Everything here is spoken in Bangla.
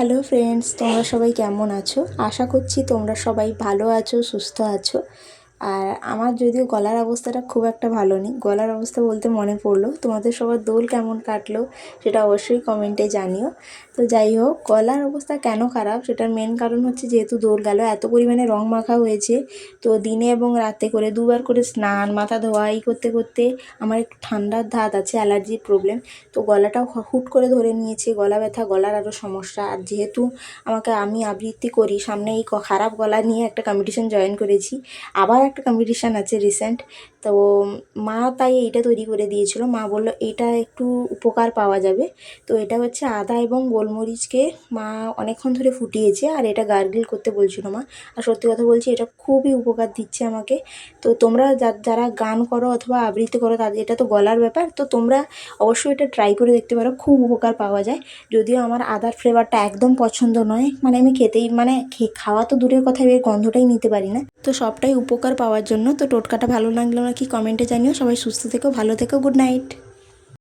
হ্যালো ফ্রেন্ডস তোমরা সবাই কেমন আছো? আশা করছি তোমরা সবাই ভালো আছো সুস্থ আছো। আর আমার যদিও গলার অবস্থাটা খুব একটা ভালো নেই, গলার অবস্থা বলতে মনে পড়ল। তোমাদের সবার দোল কেমন কাটলো সেটা অবশ্যই কমেন্টে জানিও। তো যাই হোক, গলার অবস্থা কেন খারাপ সেটার মেন কারণ হচ্ছে যেহেতু দোল গেল, এত পরিমাণে রং মাখা হয়েছে। তো দিনে এবং রাতে করে দুবার করে স্নান, মাথা ধোয়া, এই করতে করতে আমার একটু ঠান্ডার ধাত আছে, অ্যালার্জির প্রবলেম তো গলাটাও হুট করে ধরে নিয়েছে, গলা ব্যথা, গলার আরও সমস্যা। আর যেহেতু আমাকে আমি আবৃত্তি করি, সামনে এই খারাপ গলা নিয়ে একটা কম্পিটিশন জয়েন করেছি, আবার একটা কম্পিটিশান আছে রিসেন্ট তো মা তাই এইটা তৈরি করে দিয়েছিল। মা বলল এটা একটু উপকার পাওয়া যাবে। তো এটা হচ্ছে আদা এবং গোলমরিচকে মা অনেকক্ষণ ধরে ফুটিয়েছে আর এটা গার্গিল করতে বলছিল মা। আর সত্যি কথা বলছি, এটা খুবই উপকার দিচ্ছে আমাকে। তো তোমরা যারা গান করো অথবা আবৃত্তি করো, তাদের, এটা তো গলার ব্যাপার। তো তোমরা অবশ্যই এটা ট্রাই করে দেখতে পারো, খুব উপকার পাওয়া যায়। যদিও আমার আদার ফ্লেভারটা একদম পছন্দ নয়। মানে আমি খেতেই মানে খাওয়া তো দূরের কথা, এর গন্ধটাই নিতে পারি না। তো সবটাই উপকার পাওয়ার জন্য। তো টোটকাটা ভালো লাগল নাকি কমেন্টে জানিও। সবাই সুস্থ থেকো, ভালো থেকো, গুড নাইট।